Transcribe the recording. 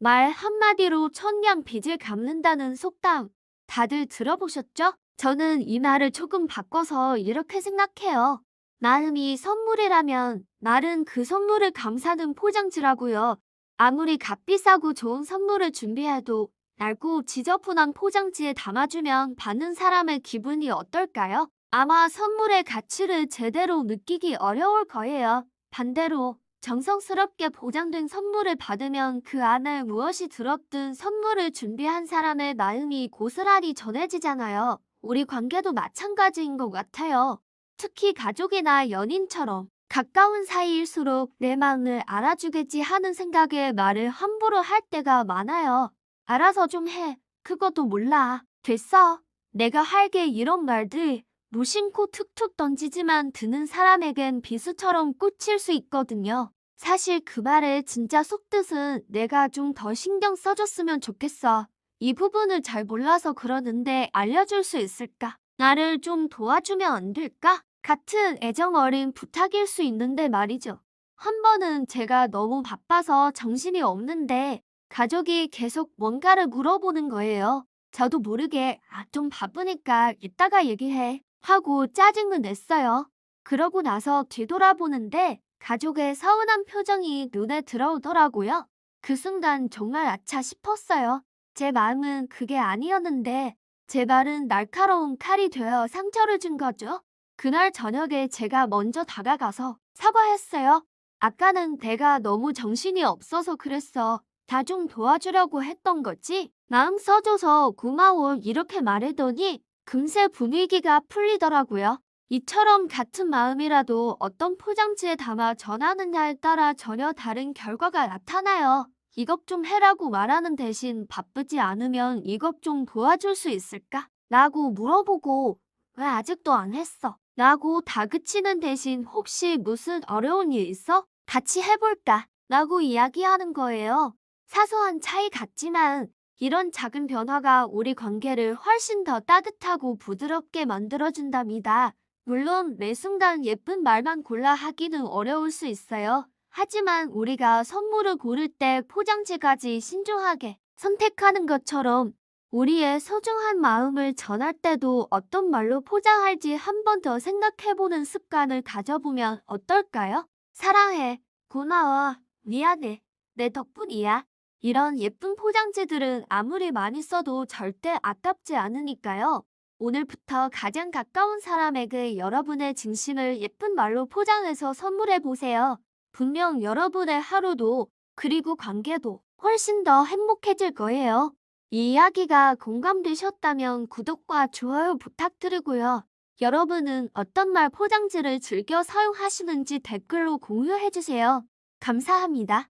말 한마디로 천냥 빚을 갚는다는 속담 다들 들어보셨죠? 저는 이 말을 조금 바꿔서 이렇게 생각해요. 마음이 선물이라면 말은 그 선물을 감사는 포장지라고요. 아무리 값비싸고 좋은 선물을 준비해도 낡고 지저분한 포장지에 담아주면 받는 사람의 기분이 어떨까요? 아마 선물의 가치를 제대로 느끼기 어려울 거예요. 반대로 정성스럽게 보장된 선물을 받으면 그 안에 무엇이 들었든 선물을 준비한 사람의 마음이 고스란히 전해지잖아요. 우리 관계도 마찬가지인 것 같아요. 특히 가족이나 연인처럼 가까운 사이일수록 내 마음을 알아주겠지 하는 생각에 말을 함부로 할 때가 많아요. 알아서 좀 해. 그것도 몰라. 됐어. 내가 할게 이런 말들 무심코 툭툭 던지지만 듣는 사람에겐 비수처럼 꽂힐 수 있거든요. 사실 그 말의 진짜 속뜻은 내가 좀 더 신경 써줬으면 좋겠어. 이 부분을 잘 몰라서 그러는데 알려줄 수 있을까? 나를 좀 도와주면 안 될까? 같은 애정 어린 부탁일 수 있는데 말이죠. 한 번은 제가 너무 바빠서 정신이 없는데 가족이 계속 뭔가를 물어보는 거예요. 저도 모르게 아, 좀 바쁘니까 이따가 얘기해 하고 짜증을 냈어요. 그러고 나서 뒤돌아보는데 가족의 서운한 표정이 눈에 들어오더라고요. 그 순간 정말 아차 싶었어요. 제 마음은 그게 아니었는데 제 말은 날카로운 칼이 되어 상처를 준 거죠. 그날 저녁에 제가 먼저 다가가서 사과했어요. 아까는 내가 너무 정신이 없어서 그랬어. 다 좀 도와주려고 했던 거지. 마음 써줘서 고마워 이렇게 말했더니 금세 분위기가 풀리더라고요. 이처럼 같은 마음이라도 어떤 포장지에 담아 전하느냐에 따라 전혀 다른 결과가 나타나요. 이것 좀 해라고 말하는 대신 바쁘지 않으면 이것 좀 도와줄 수 있을까? 라고 물어보고 왜 아직도 안 했어? 라고 다그치는 대신 혹시 무슨 어려운 일 있어? 같이 해볼까? 라고 이야기하는 거예요. 사소한 차이 같지만 이런 작은 변화가 우리 관계를 훨씬 더 따뜻하고 부드럽게 만들어준답니다. 물론 매 순간 예쁜 말만 골라 하기는 어려울 수 있어요. 하지만 우리가 선물을 고를 때 포장지까지 신중하게 선택하는 것처럼 우리의 소중한 마음을 전할 때도 어떤 말로 포장할지 한 번 더 생각해보는 습관을 가져보면 어떨까요? 사랑해, 고마워, 미안해, 내 덕분이야. 이런 예쁜 포장지들은 아무리 많이 써도 절대 아깝지 않으니까요. 오늘부터 가장 가까운 사람에게 여러분의 진심을 예쁜 말로 포장해서 선물해 보세요. 분명 여러분의 하루도 그리고 관계도 훨씬 더 행복해질 거예요. 이 이야기가 공감되셨다면 구독과 좋아요 부탁드리고요. 여러분은 어떤 말 포장지를 즐겨 사용하시는지 댓글로 공유해주세요. 감사합니다.